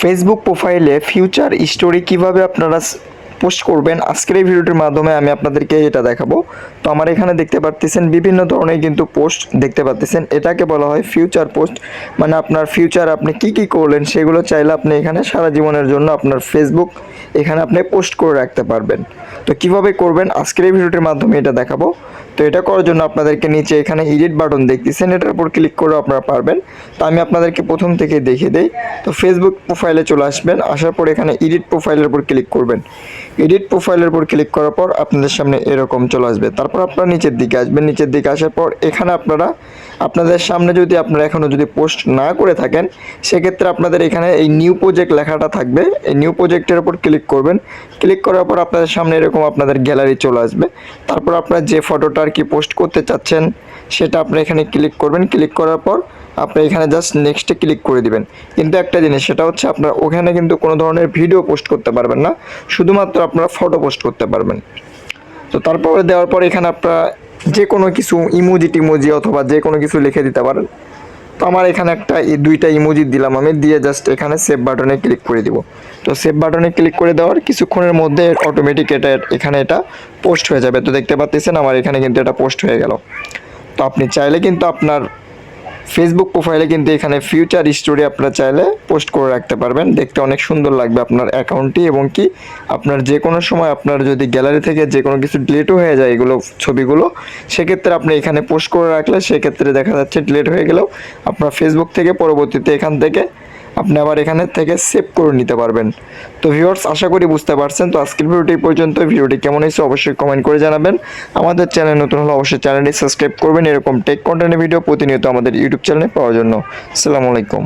Facebook প্রোফাইলে future story কীভাবে আপনারা পোস্ট করবেন, আজকের এই ভিডিওটির মাধ্যমে আমি আপনাদেরকে এটা দেখাবো। তো আমার এখানে দেখতে পারতেছেন বিভিন্ন ধরনের কিন্তু পোস্ট দেখতে পারতেছেন। এটাকে বলা হয় ফিউচার পোস্ট। মানে আপনার ফিউচার আপনি কি কি করলেন সেগুলো চাইলে আপনি এখানে সারা জীবনের জন্য আপনার ফেসবুক এখানে আপনি পোস্ট করে রাখতে পারবেন। তো কীভাবে করবেন? আজকের এই ভিডিওটির মাধ্যমে এটা দেখাবো। তো এটা করার জন্য আপনাদেরকে নিচে এখানে এডিট বাটন দেখতেছেন। এটার উপর ক্লিক করে আপনারা পারবেন। তো আমি আপনাদেরকে প্রথম থেকে দেখিয়ে দেই। তো ফেসবুক প্রোফাইলে চলে আসবেন। আসার পর এখানে এডিট প্রোফাইলের উপর ক্লিক করবেন। এডিট প্রোফাইলের উপর ক্লিক করার পর আপনাদের সামনে এরকম চলে আসবে। তারপর আপনারা নিচের দিকে আসবেন। নিচের দিকে আসার পর এখানে আপনারা, আপনাদের সামনে যদি আপনারা এখনও যদি পোস্ট না করে থাকেন, সেক্ষেত্রে আপনাদের এখানে এই নিউ প্রজেক্ট লেখাটা থাকবে। এই নিউ প্রজেক্টের ওপর ক্লিক করবেন। ক্লিক করার পর আপনাদের সামনে এরকম আপনাদের গ্যালারি চলে আসবে। তারপর আপনারা যে ফটোটা আর কি পোস্ট করতে চাচ্ছেন, সেটা আপনি এখানে ক্লিক করবেন। ক্লিক করার পর আপনি এখানে জাস্ট নেক্সটে ক্লিক করে দিবেন। কিন্তু একটা জিনিস, সেটা হচ্ছে আপনার ওখানে কিন্তু কোনো ধরনের ভিডিও পোস্ট করতে পারবেন না। শুধুমাত্র আপনারা ফটো পোস্ট করতে পারবেন। তো তারপরে দেওয়ার পর এখানে আপনারা যে কোনো কিছু ইমোজি টিমোজি অথবা যে কোনো কিছু লিখে দিতে পারেন। তো আমার এখানে একটা দুইটা ইমোজি দিলাম আমি, দিয়ে জাস্ট এখানে সেভ বাটনে ক্লিক করে দিব। তো সেভ বাটনে ক্লিক করে দেওয়ার কিছুক্ষণের মধ্যে অটোমেটিক এটা এখানে এটা পোস্ট হয়ে যাবে। তো দেখতে পাচ্ছেন আমার এখানে কিন্তু এটা পোস্ট হয়ে গেল। তো আপনি চাইলে কিন্তু আপনার ফেসবুক প্রোফাইলে কিন্তু এখানে ফিউচার স্টোরি আপনারা চাইলে পোস্ট করে রাখতে পারবেন। দেখতে অনেক সুন্দর লাগবে আপনার অ্যাকাউন্টটি এবং কি আপনার যে কোনো সময় আপনার যদি গ্যালারি থেকে যে কোনো কিছু ডিলিটও হয়ে যায় এগুলো, ছবিগুলো, সেক্ষেত্রে আপনি এখানে পোস্ট করে রাখলে সেক্ষেত্রে দেখা যাচ্ছে ডিলিট হয়ে গেলেও আপনার ফেসবুক থেকে পরবর্তীতে এখান থেকে আপনি আবার এখানে থেকে সেভ করে নিতে পারবেন। তো ভিউয়ার্স আশা করি বুঝতে পারছেন। তো আজকের ভিডিওটি পর্যন্ত। ভিডিওটি কেমন হয়েছে অবশ্যই কমেন্ট করে জানাবেন। আমাদের চ্যানেল নতুন হলে অবশ্যই চ্যানেলটি সাবস্ক্রাইব করবেন। এরকম টেক কন্টেন্টের ভিডিও প্রতিনিয়ত আমাদের ইউটিউব চ্যানেলে পাওয়ার জন্য। আসসালামু আলাইকুম।